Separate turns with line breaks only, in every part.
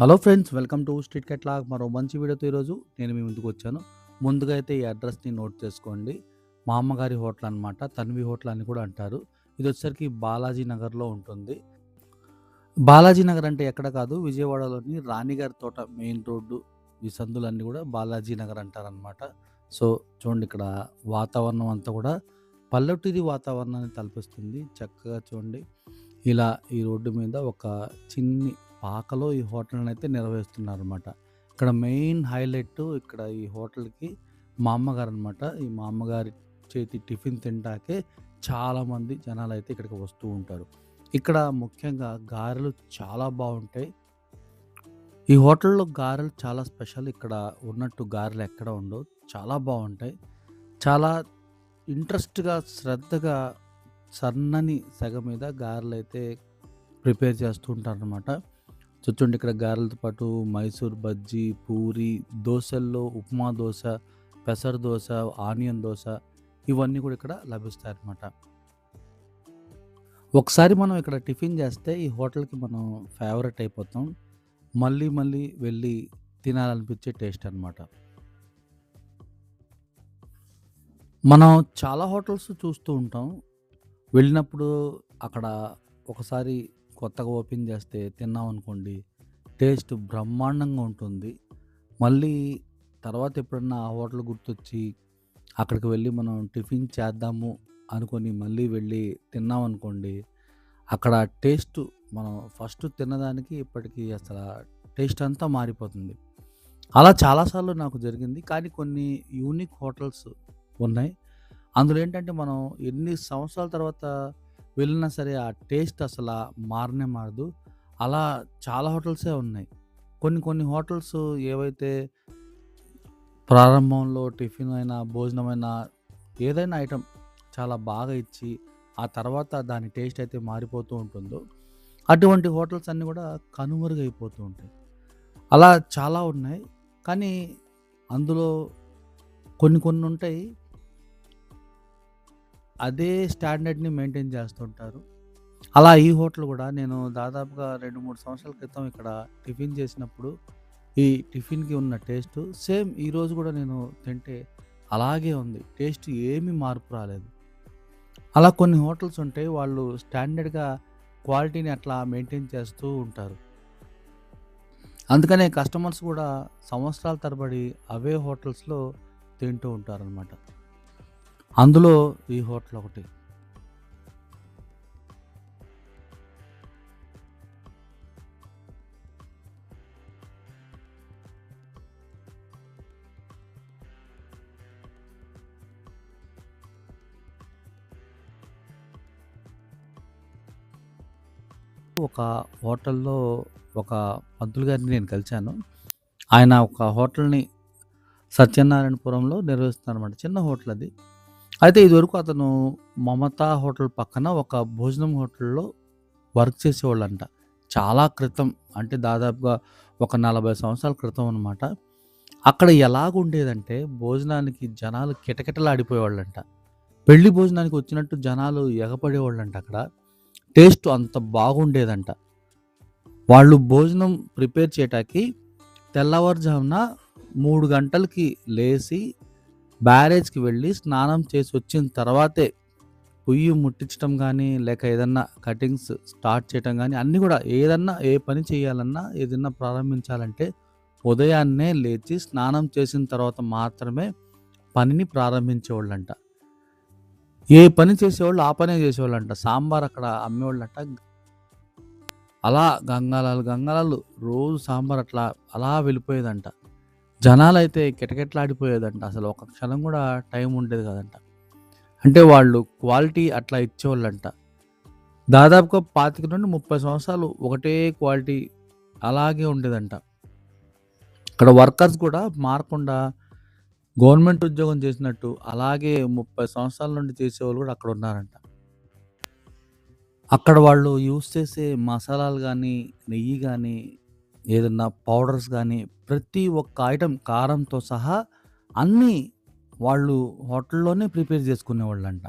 Hello friends welcome to street cat log. మరో మంచి వీడియోతో ఈరోజు నేను మీ ముందుకు వచ్చాను. ముందుగా అయితే ఈ అడ్రస్ని నోట్ చేసుకోండి. మా అమ్మగారి హోటల్ అనమాట తన్వి హోటల్ అని కూడా అంటారు. ఇది వచ్చేసరికి బాలాజీ నగర్లో ఉంటుంది. బాలాజీ నగర్ అంటే ఎక్కడ కాదు విజయవాడలోని రాణిగారి తోట మెయిన్ రోడ్డు ఈ సందులన్నీ కూడా బాలాజీ నగర్ అంటారనమాట సో చూడండి ఇక్కడ వాతావరణం అంతా కూడా పల్లెటూరి వాతావరణాన్ని తలపిస్తుంది. చక్కగా చూడండి. ఇలా ఈ రోడ్డు మీద ఒక చిన్ని పాకలో ఈ హోటల్ని అయితే నిర్వహిస్తున్నారు అనమాట ఇక్కడ మెయిన్ హైలైట్ ఇక్కడ ఈ హోటల్కి మా అమ్మగారు అనమాట ఈ మా అమ్మగారి చేతి టిఫిన్ తింటాకే చాలామంది జనాలు అయితే ఇక్కడికి వస్తూ ఉంటారు. ఇక్కడ ముఖ్యంగా గారెలు చాలా బాగుంటాయి. ఈ హోటల్లో గారెలు చాలా స్పెషల్. ఇక్కడ ఉన్నట్టు గారెలు ఎక్కడ ఉండవు. చాలా బాగుంటాయి. చాలా ఇంట్రెస్ట్గా శ్రద్ధగా సన్నని సెగ మీద గారెలు అయితే ప్రిపేర్ చేస్తూ ఉంటారనమాట చూడండి ఇక్కడ గారెలతో పాటు మైసూర్ బజ్జీ పూరి దోశల్లో ఉప్మా దోశ పెసర దోశ ఆనియన్ దోశ ఇవన్నీ కూడా ఇక్కడ లభిస్తాయి అన్నమాట ఒకసారి మనం ఇక్కడ టిఫిన్ చేస్తే ఈ హోటల్కి మనం ఫేవరెట్ అయిపోతాం. మళ్ళీ మళ్ళీ వెళ్ళి తినాలనిపించే టేస్ట్ అనమాట మనం చాలా హోటల్స్ చూస్తూ ఉంటాం. వెళ్ళినప్పుడు అక్కడ ఒకసారి కొత్తగా ఓపెన్ చేస్తే తిన్నాం అనుకోండి టేస్ట్ బ్రహ్మాండంగా ఉంటుంది. మళ్ళీ తర్వాత ఎప్పుడన్నా ఆ హోటల్ గుర్తొచ్చి అక్కడికి వెళ్ళి మనం టిఫిన్ చేద్దాము అనుకొని మళ్ళీ వెళ్ళి తిన్నాం అనుకోండి అక్కడ టేస్ట్ మనం ఫస్ట్ తిన్నదానికి ఇప్పటికీ అసలు టేస్ట్ అంతా మారిపోతుంది. అలా చాలాసార్లు నాకు జరిగింది. కానీ కొన్ని యూనిక్ హోటల్స్ ఉన్నాయి. అందులో ఏంటంటే మనం ఎన్ని సంవత్సరాల తర్వాత వెళ్ళినా సరే ఆ టేస్ట్ అసలు మారనే మారదు. అలా చాలా హోటల్సే ఉన్నాయి. కొన్ని కొన్ని హోటల్స్ ఏవైతే ప్రారంభంలో టిఫిన్ అయినా భోజనమైనా ఏదైనా ఐటెం చాలా బాగా ఇచ్చి ఆ తర్వాత దాని టేస్ట్ అయితే మారిపోతూ ఉంటుందో అటువంటి హోటల్స్ అన్నీ కూడా కనుమరుగైపోతూ ఉంటాయి. అలా చాలా ఉన్నాయి. కానీ అందులో కొన్ని కొన్ని ఉంటాయి. అదే స్టాండర్డ్ని మెయింటైన్ చేస్తుంటారు. అలా ఈ హోటల్ కూడా నేను దాదాపుగా రెండు మూడు సంవత్సరాల క్రితం ఇక్కడ టిఫిన్ చేసినప్పుడు ఈ టిఫిన్కి ఉన్న టేస్ట్ సేమ్ ఈరోజు కూడా నేను తింటే అలాగే ఉంది. టేస్ట్ ఏమీ మార్పు రాలేదు. అలా కొన్ని హోటల్స్ ఉంటాయి వాళ్ళు స్టాండర్డ్గా క్వాలిటీని అట్లా మెయింటైన్ చేస్తూ ఉంటారు. అందుకనే కస్టమర్స్ కూడా సంవత్సరాల తరబడి అవే హోటల్స్లో తింటూ ఉంటారనమాట అందులో ఈ హోటల్ ఒకటి. ఒక హోటల్లో ఒక పంతులు గారిని నేను కలిశాను. ఆయన ఒక హోటల్ని సత్యనారాయణపురంలో నిర్వహిస్తున్నారన్నమాట. చిన్న హోటల్ అది. అయితే ఇదివరకు అతను మమతా హోటల్ పక్కన ఒక భోజనం హోటల్లో వర్క్ చేసేవాళ్ళంట. చాలా క్రితం అంటే దాదాపుగా ఒక నలభై సంవత్సరాల క్రితం అనమాట అక్కడ ఎలాగుండేదంటే భోజనానికి జనాలు కిటకిటలాడిపోయేవాళ్ళంట. పెళ్ళి భోజనానికి వచ్చినట్టు జనాలు ఎగపడేవాళ్ళంట అక్కడ. టేస్ట్ అంత బాగుండేదంట. వాళ్ళు భోజనం ప్రిపేర్ చేయటానికి తెల్లవారుజామున మూడు గంటలకి లేచి బ్యారేజ్కి వెళ్ళి స్నానం చేసి వచ్చిన తర్వాతే పొయ్యి ముట్టించడం కానీ లేక ఏదన్నా కటింగ్స్ స్టార్ట్ చేయటం కానీ అన్నీ కూడా ఏదన్నా ఏ పని చేయాలన్నా ఏదన్నా ప్రారంభించాలంటే ఉదయాన్నే లేచి స్నానం చేసిన తర్వాత మాత్రమే పనిని ప్రారంభించేవాళ్ళంట. ఏ పని చేసేవాళ్ళు ఆ పనే చేసేవాళ్ళంట. సాంబార్ అక్కడ అమ్మేవాళ్ళంట. అలా గంగాలాలు గంగాలాలు రోజు సాంబార్ అట్లా అలా వెళ్ళిపోయేదంట. జనాలు అయితే కిటకిటలాడిపోయేదంట. అసలు ఒక క్షణం కూడా టైం ఉండేది కదంట. అంటే వాళ్ళు క్వాలిటీ అట్లా ఇచ్చేవాళ్ళంట. దాదాపుగా పాతిక నుండి ముప్పై సంవత్సరాలు ఒకటే క్వాలిటీ అలాగే ఉండేదంట. అక్కడ వర్కర్స్ కూడా మారకుండా గవర్నమెంట్ ఉద్యోగం చేసినట్టు అలాగే ముప్పై సంవత్సరాల నుండి చేసేవాళ్ళు కూడా అక్కడ ఉన్నారంట. అక్కడ వాళ్ళు యూస్ చేసే మసాలాలు కానీ నెయ్యి కానీ ఏదన్నా పౌడర్స్ కానీ ప్రతి ఒక్క ఐటెం కారంతో సహా అన్నీ వాళ్ళు హోటల్లోనే ప్రిపేర్ చేసుకునేవాళ్ళంట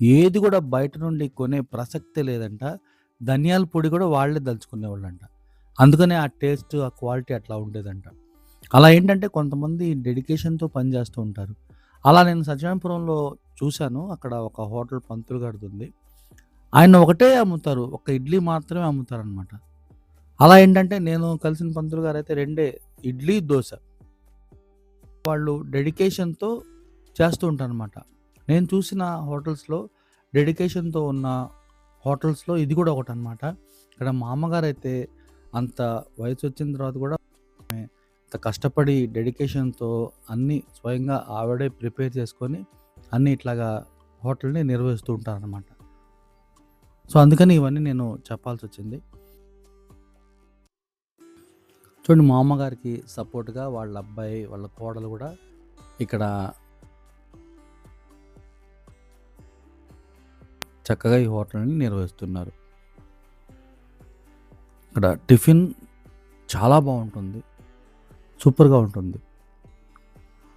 ఏది కూడా బయట నుండి కొనే ప్రసక్తే లేదంట ధనియాల పొడి కూడా వాళ్ళే దంచుకునేవాళ్ళంట అందుకనే ఆ టేస్ట్, ఆ క్వాలిటీ అట్లా ఉండేదంట. అలా ఏంటంటే కొంతమంది డెడికేషన్‌తో పని చేస్తూ ఉంటారు. అలా నేను సత్యనారాయణపురంలో చూశాను. అక్కడ ఒక హోటల్ పంతులు గడుతుంది ఆయన ఒకటే అమ్ముతారు. ఒక ఇడ్లీ మాత్రమే అమ్ముతారనమాట. అలా ఏంటంటే నేను కలిసిన పంతులు గారైతే రెండే ఇడ్లీ, దోశ వాళ్ళు డెడికేషన్‌తో చేస్తూ ఉంటారనమాట. నేను చూసిన హోటల్స్‌లో డెడికేషన్‌తో ఉన్న హోటల్స్‌లో ఇది కూడా ఒకటనమాట. ఇక్కడ మా అమ్మగారైతే అంత వయసు వచ్చిన తర్వాత కూడా అంత కష్టపడి డెడికేషన్‌తో అన్నీ స్వయంగా ఆవిడే ప్రిపేర్ చేసుకొని అన్నీ ఇట్లాగా హోటల్‌ని నిర్వహిస్తూ ఉంటారనమాట. సో, అందుకని ఇవన్నీ నేను చెప్పాల్సి వచ్చింది చూడండి మా అమ్మగారికి సపోర్ట్‌గా వాళ్ళ అబ్బాయి, వాళ్ళ కోడలు కూడా ఇక్కడ చక్కగా ఈ హోటల్‌ని నిర్వహిస్తున్నారు. ఇక్కడ టిఫిన్ చాలా బాగుంటుంది సూపర్‌గా ఉంటుంది.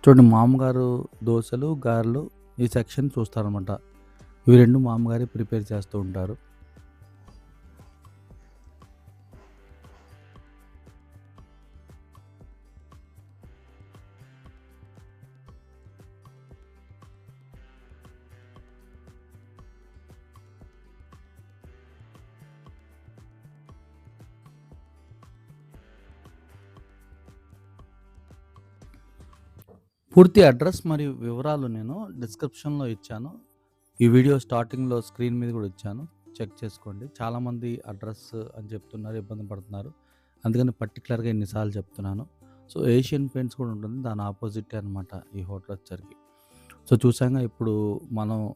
చూడండి మామగారు దోశలు గారెలు ఈ సెక్షన్ చూస్తారనమాట. ఇవి రెండు మామగారి ప్రిపేర్ చేస్తూ ఉంటారు. పూర్తి అడ్రస్ మరియు వివరాలు నేను డిస్క్రిప్షన్‌లో ఇచ్చాను. ఈ వీడియో స్టార్టింగ్‌లో స్క్రీన్ మీద కూడా ఇచ్చాను. చెక్ చేసుకోండి. చాలామంది అడ్రస్ అని చెప్తున్నారు. ఇబ్బంది పడుతున్నారు. అందుకని పర్టికులర్గా ఎన్నిసార్లు చెప్తున్నాను. సో, ఏషియన్ పెయింట్స్ కూడా ఉంటుంది. దాని ఆపోజిట్ అనమాట ఈ హోటల్ వచ్చరికి సో, చూసాంగా ఇప్పుడు మనం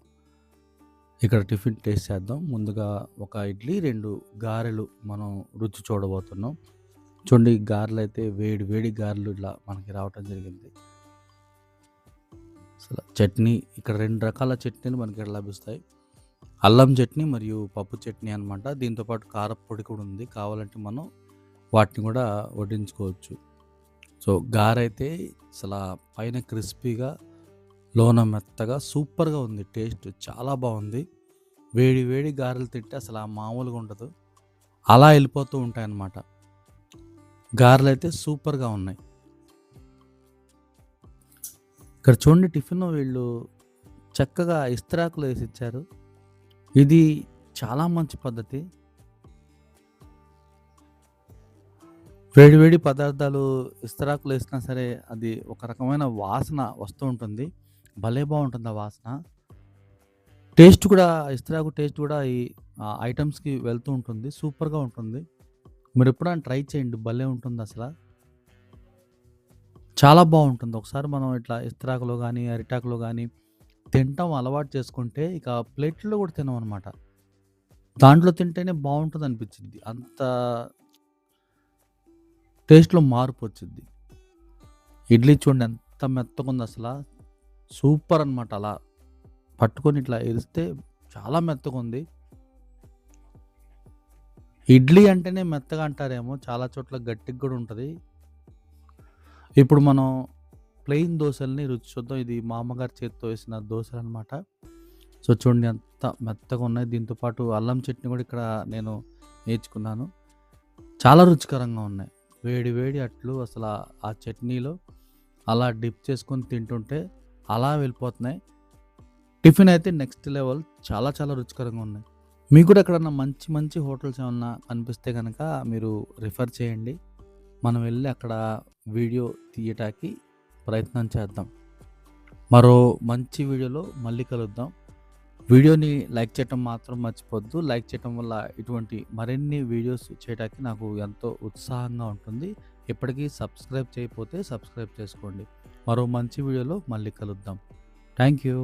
ఇక్కడ టిఫిన్ టేస్ట్ చేద్దాం. ముందుగా ఒక ఇడ్లీ, రెండు గారెలు మనం రుచి చూడబోతున్నాం. చూడండి గారెలైతే వేడి వేడి గారెలు ఇలా మనకి రావటం జరిగింది. చట్నీ ఇక్కడ రెండు రకాల చట్నీలు మనకి ఇక్కడ లభిస్తాయి. అల్లం చట్నీ మరియు పప్పు చట్నీ అనమాట. దీంతో పాటు కూడా ఉంది. కావాలంటే మనం వాటిని కూడా వడ్డించుకోవచ్చు. సో, గారైతే అసల పైన క్రిస్పీగా, లోన మెత్తగా సూపర్‌గా ఉంది టేస్ట్. చాలా బాగుంది వేడి వేడి గారెలు తింటే అసల మామూలుగా ఉండదు. అలా వెళ్ళిపోతూ ఉంటాయన్నమాట. అయితే సూపర్‌గా ఉన్నాయి. ఇక్కడ చూడండి టిఫిన్ వీళ్ళు చక్కగా ఇస్త్రాకులు వేసి ఇచ్చారు ఇది చాలా మంచి పద్ధతి. వేడి వేడి పదార్థాలు ఇస్త్రాకులు వేసినా సరే అది ఒక రకమైన వాసన వస్తూ ఉంటుంది. భలే బాగుంటుంది ఆ వాసన. టేస్ట్ కూడా ఇస్త్రాకు టేస్ట్ కూడా ఈ ఐటమ్స్కి వెళ్తూ ఉంటుంది. సూపర్‌గా ఉంటుంది. మీరు ఎప్పుడైనా ట్రై చేయండి. భలే ఉంటుంది అసలు చాలా బాగుంటుంది ఒకసారి మనం ఇట్లా ఇస్త్రాకులో కానీ అరిటాకులో కానీ తినటం అలవాటు చేసుకుంటే ఇక ప్లేట్‌లో కూడా తినమనమాట. దాంట్లో తింటేనే బాగుంటుంది అనిపించింది అంత టేస్ట్‌లో మార్పు వచ్చింది ఇడ్లీ చూడండి ఎంత మెత్తగుందసల. సూపర్ అనమాట అలా పట్టుకొని ఇట్లా ఎరిస్తే చాలా మెత్తగుంది. ఇడ్లీ అంటేనే మెత్తగా అంటారేమో! చాలా చోట్ల గట్టిగా కూడా ఉంటుంది ఇప్పుడు మనం ప్లెయిన్ దోశల్ని రుచి చూద్దాం. ఇది మా అమ్మగారి చేత్తో వేసిన దోశలు అనమాట సో, చూడండి మెత్తగా ఉన్నాయి దీంతో పాటు అల్లం చట్నీ కూడా ఇక్కడ నేను నేర్చుకున్నాను. చాలా రుచికరంగా ఉన్నాయి. వేడి వేడి అట్లు అసలు ఆ చట్నీలో అలా డిప్ చేసుకొని తింటుంటే అలా వెళ్ళిపోతున్నాయి. టిఫిన్ అయితే నెక్స్ట్ లెవెల్. చాలా చాలా రుచికరంగా ఉన్నాయి. మీకు కూడా ఎక్కడన్నా మంచి మంచి హోటల్స్ ఏమన్నా కనిపిస్తే కనుక మీరు రిఫర్ చేయండి. మనం వెళ్ళి అక్కడ వీడియో తీయటానికి ప్రయత్నం చేద్దాం. మరో మంచి వీడియోలో మళ్ళీ కలుద్దాం. వీడియోని లైక్ చేయటం మాత్రం మర్చిపోద్దు లైక్ చేయటం వల్ల ఇటువంటి మరిన్ని వీడియోస్ చేయటానికి నాకు ఎంతో ఉత్సాహంగా ఉంటుంది. ఇప్పటికీ సబ్స్క్రైబ్ చేయకపోతే సబ్స్క్రైబ్ చేసుకోండి. మరో మంచి వీడియోలో మళ్ళీ కలుద్దాం. Thank you.